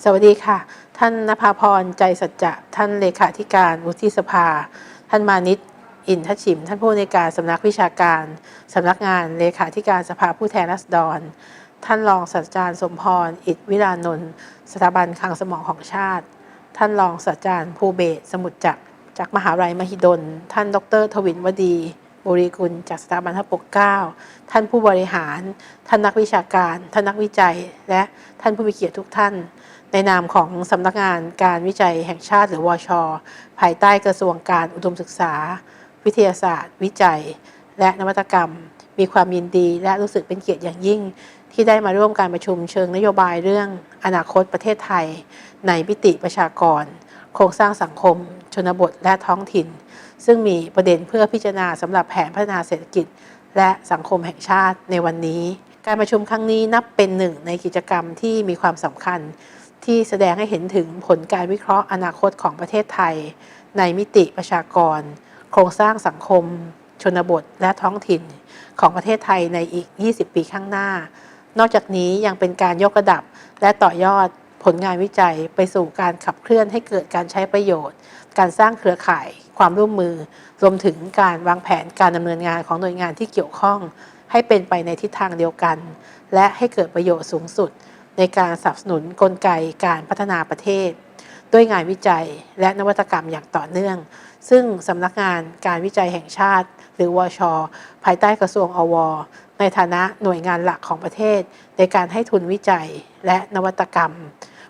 สวัสดีค่ะ ท่านนภาพรใจสัจจะ ท่านเลขาธิการวุฒิสภา ท่านมานิตอินทชิม ท่านผู้ในการสำนักวิชาการสำนักงานเลขาธิการสภาผู้แทนราษฎร ท่านรองศาสตราจารย์สมพร อิทวิรานนท์สถาบันคลังสมองของชาติ ท่านรองศาสตราจารย์ภูเบศสมุทรจักรจากมหาวิทยาลัยมหิดล ท่านดร ทวินวดี บุรีกุลจากสถาบันพระปกเกล้าท่านผู้บริหาร ท่านนักวิชาการ ท่านนักวิจัย และท่านผู้มีเกียรติทุกท่าน ในนามของสำนักงานการวิจัยแห่งชาติหรือวชภายใต้กระทรวงการอุดมศึกษา วิทยาศาสตร์ วิจัย และนวัตกรรม มีความยินดี และรู้สึกเป็นเกียรติอย่างยิ่ง ที่ได้มาร่วมการประชุมเชิงนโยบายเรื่องอนาคตประเทศไทย ในมิติประชากร โครงสร้างสังคม ชนบทและท้องถิ่น ซึ่งมีประเด็นเพื่อพิจารณาสำหรับแผนพัฒนาเศรษฐกิจ และสังคมแห่งชาติในวันนี้ การประชุมครั้งนี้นับเป็นหนึ่งในกิจกรรมที่มีความสำคัญ ที่แสดงให้เห็นถึงผลการวิเคราะห์อนาคตของประเทศไทย ในมิติประชากร โครงสร้างสังคม ชนบทและท้องถิ่น ของประเทศไทยในอีก 20 ปีข้างหน้า นอกจากนี้ยังเป็นการยกระดับและต่อยอด ผลงานวิจัยไปสู่การขับเคลื่อนให้เกิดการใช้ประโยชน์ การสร้างเครือข่ายความร่วมมือ รวมถึงการวางแผนการดำเนินงานของหน่วยงานที่เกี่ยวข้อง ให้เป็นไปในทิศทางเดียวกัน และให้เกิดประโยชน์สูงสุด ในการสนับสนุนกลไกการพัฒนาประเทศ ด้วยงานวิจัยและนวัตกรรมอย่างต่อเนื่อง ซึ่งสำนักงานการวิจัยแห่งชาติ หรือวช ภายใต้กระทรวงอวในฐานะหน่วยงานหลักของประเทศ ในการให้ทุนวิจัยและนวัตกรรม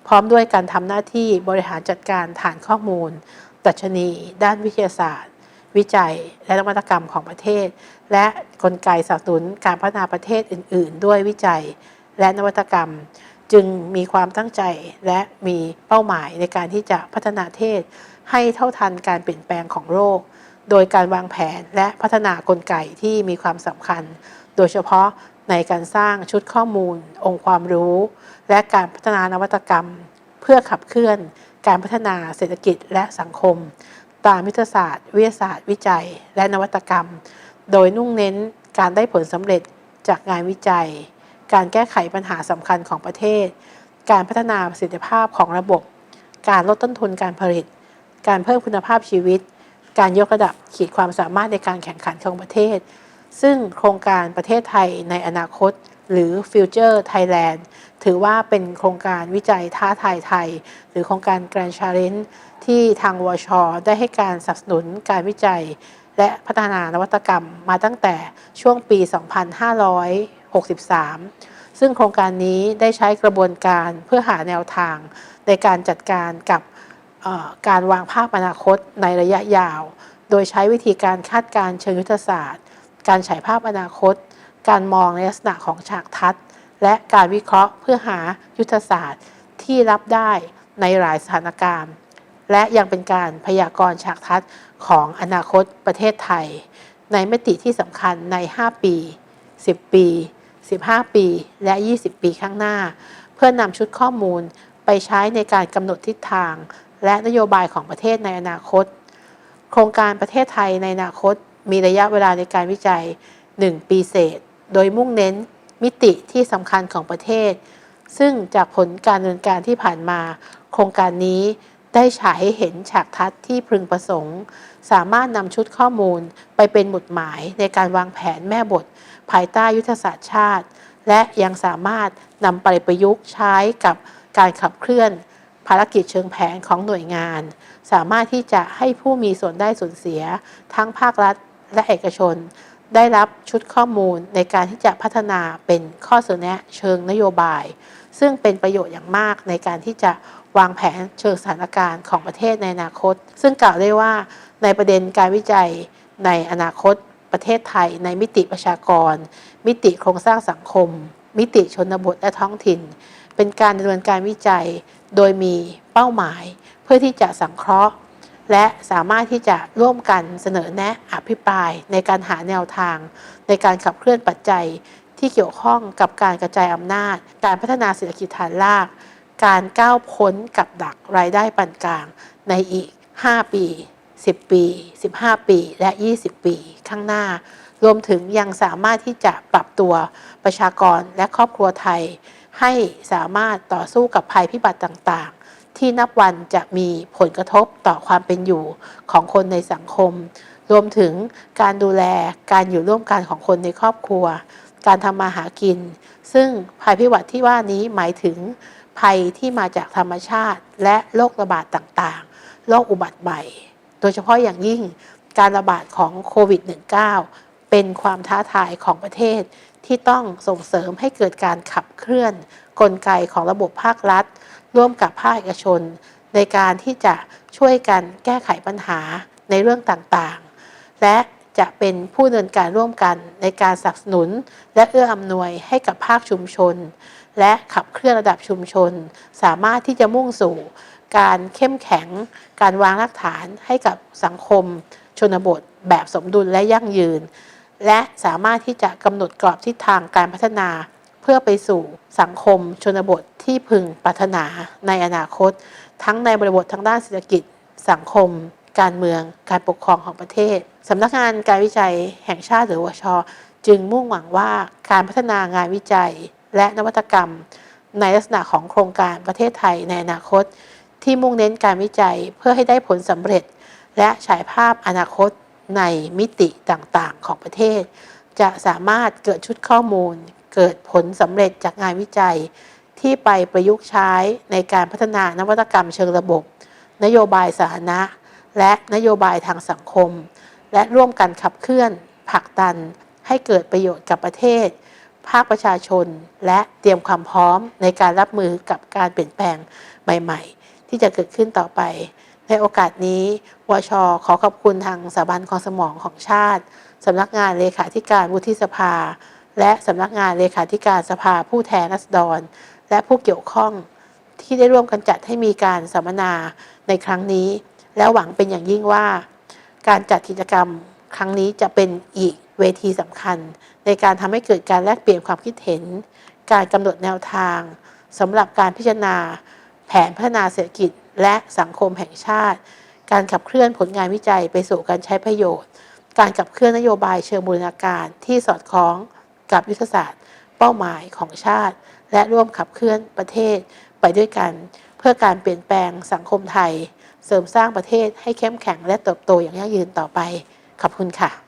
พร้อมด้วยการทำหน้าที่บริหารจัดการฐานข้อมูลดัชนี ด้านวิทยาศาสตร์ วิจัย และนวัตกรรมของประเทศ และกลไกสนับสนุนการพัฒนาประเทศอื่น ๆ ด้วยวิจัย และนวัตกรรม จึงมีความตั้งใจและมีเป้าหมายในการที่จะพัฒนาประเทศ ให้เท่าทันการเปลี่ยนแปลงของโลก โดยการวางแผนและพัฒนากลไกที่มีความสำคัญ โดยเฉพาะในการสร้างชุดข้อมูล องค์ความรู้ และการพัฒนานวัตกรรม เพื่อขับเคลื่อน การพัฒนาเศรษฐกิจและสังคม ตามยุทธศาสตร์ วิทยาศาสตร์ วิจัย และนวัตกรรม โดยนุ่งเน้นการได้ผลสำเร็จจากงานวิจัย การแก้ไขปัญหาสำคัญของประเทศ การพัฒนาประสิทธิภาพของระบบ การลดต้นทุนการผลิต การเพิ่มคุณภาพชีวิต การยกระดับขีดความสามารถในการแข่งขันของประเทศ ซึ่งโครงการประเทศไทยในอนาคต หรือ Future Thailand ถือว่าเป็นโครงการวิจัยท้าทายไทย หรือโครงการ Grand Challenge ที่ทางวช ได้ให้การสนับสนุนการวิจัย และพัฒนานวัตกรรมมาตั้งแต่ช่วงปี 2563 ซึ่งโครงการนี้ได้ใช้กระบวนการเพื่อหาแนวทางในการจัดการกับ การวางภาพอนาคตในระยะยาว โดยใช้วิธีการคาดการณ์เชิงยุทธศาสตร์ การฉายภาพอนาคต การมองในลักษณะของฉากทัศน์ และการวิเคราะห์เพื่อหายุทธศาสตร์ที่รับได้ในหลายสถานการณ์ และยังเป็นการพยากรณ์ฉากทัศน์ของอนาคตประเทศไทย ในมิติที่สำคัญใน 5 ปี 10 ปี 15 ปี และ 20 ปีข้างหน้า เพื่อนำชุดข้อมูลไปใช้ในการกำหนดทิศทาง และนโยบายของประเทศในอนาคต โครงการประเทศไทยในอนาคต มีระยะเวลาในการวิจัย 1 ปีเศษ โดยมุ่งเน้นมิติที่สำคัญของประเทศ ซึ่งจากผลการดำเนินการที่ผ่านมา โครงการนี้ได้ฉายให้เห็นฉากทัศน์ที่พึงประสงค์ สามารถนำชุดข้อมูลไปเป็นหมุดหมายในการวางแผนแม่บท ภายใต้ยุทธศาสตร์ชาติ และยังสามารถนำไปประยุกต์ใช้กับการขับเคลื่อน ภารกิจเชิงแผนของหน่วยงาน สามารถที่จะให้ผู้มีส่วนได้ส่วนเสีย ทั้งภาครัฐและเอกชน ได้รับชุดข้อมูลในการที่จะพัฒนาเป็นข้อเสนอเชิงนโยบาย ซึ่งเป็นประโยชน์อย่างมากในการที่จะวางแผนเชิงสถานการณ์ของประเทศในอนาคต ซึ่งกล่าวได้ว่าในประเด็นการวิจัยในอนาคตประเทศไทย ในมิติประชากร มิติโครงสร้างสังคม มิติชนบทและท้องถิ่น เป็นการดำเนินการวิจัย โดยมีเป้าหมายเพื่อที่จะสังเคราะห์ และสามารถที่จะร่วมกันเสนอแนะอภิปราย ในการหาแนวทาง ในการขับเคลื่อนปัจจัยที่เกี่ยวข้องกับการกระจายอำนาจ การพัฒนาเศรษฐกิจฐานราก การก้าวพ้นกับดักรายได้ปานกลาง ในอีก 5 ปี 10 ปี 15 ปี และ 20 ปีข้างหน้า รวมถึงยังสามารถที่จะปรับตัวประชากรและครอบครัวไทย ให้สามารถต่อสู้กับภัยพิบัติต่างๆ ที่นับวันจะมีผลกระทบต่อความเป็นอยู่ของคนในสังคม รวมถึงการดูแลการอยู่ร่วมกันของคนในครอบครัว การทำมาหากิน ซึ่งภัยพิบัติที่ว่านี้หมายถึงภัยที่มาจากธรรมชาติ และโรคระบาดต่างๆ โรคอุบัติใหม่ โดยเฉพาะอย่างยิ่งการระบาดของโควิด -19 เป็นความท้าทายของประเทศ ที่ต้องส่งเสริมให้เกิดการขับเคลื่อน กลไกของระบบภาครัฐ ร่วมกับภาคเอกชน ในการที่จะช่วยกันแก้ไขปัญหาในเรื่องต่างๆ และจะเป็นผู้ดำเนินการร่วมกันในการสนับสนุน และเอื้ออำนวยให้กับภาคชุมชน และขับเคลื่อนระดับชุมชน สามารถที่จะมุ่งสู่การเข้มแข็ง การวางรากฐานให้กับสังคม ชนบท แบบสมดุลและยั่งยืน และสามารถที่จะกำหนดกรอบทิศทางการพัฒนา เพื่อไปสู่สังคมชนบทที่พึงปรารถนาในอนาคต ทั้งในบริบททางด้านเศรษฐกิจ สังคม การเมือง การปกครองของประเทศสำนักงานการวิจัยแห่งชาติหรือวช จึงมุ่งหวังว่าการพัฒนางานวิจัย และนวัตกรรม ในลักษณะของโครงการประเทศไทยในอนาคต ที่มุ่งเน้นการวิจัยเพื่อให้ได้ผลสำเร็จ และฉายภาพอนาคต ในมิติต่างๆของประเทศ จะสามารถเกิดชุดข้อมูล เกิดผลสำเร็จจากงานวิจัย ที่ไปประยุกต์ใช้ในการพัฒนานวัตกรรมเชิงระบบ นโยบายสาธารณะ และนโยบายทางสังคม และร่วมกันขับเคลื่อนผลักดัน ให้เกิดประโยชน์กับประเทศ ภาคประชาชน และเตรียมความพร้อมในการรับมือกับการเปลี่ยนแปลงใหม่ ๆ ที่จะเกิดขึ้นต่อไป ในโอกาสนี้วชขอขอบคุณทางสถาบันของสมองของชาติสำนักงานเลขาธิการวุฒิสภา และสำนักงานเลขาธิการสภาผู้แทนราษฎร และผู้เกี่ยวข้องที่ได้ร่วมกันจัดให้มีการสัมมนาในครั้งนี้ และหวังเป็นอย่างยิ่งว่า การจัดกิจกรรมครั้งนี้จะเป็นอีกเวทีสำคัญ ในการทำให้เกิดการแลกเปลี่ยนความคิดเห็น การกำหนดแนวทางสำหรับการพิจารณา แผนพัฒนาเศรษฐกิจ และสังคมแห่งชาติ การขับเคลื่อนผลงานวิจัยไปสู่การใช้ประโยชน์ การขับเคลื่อนนโยบายเชิงบูรณาการที่สอดคล้องกับยุทธศาสตร์ เป้าหมายของชาติ และร่วมขับเคลื่อนประเทศไปด้วยกัน เพื่อการเปลี่ยนแปลงสังคมไทย เสริมสร้างประเทศให้เข้มแข็งและเติบโตอย่างยั่งยืนต่อไป ขอบคุณค่ะ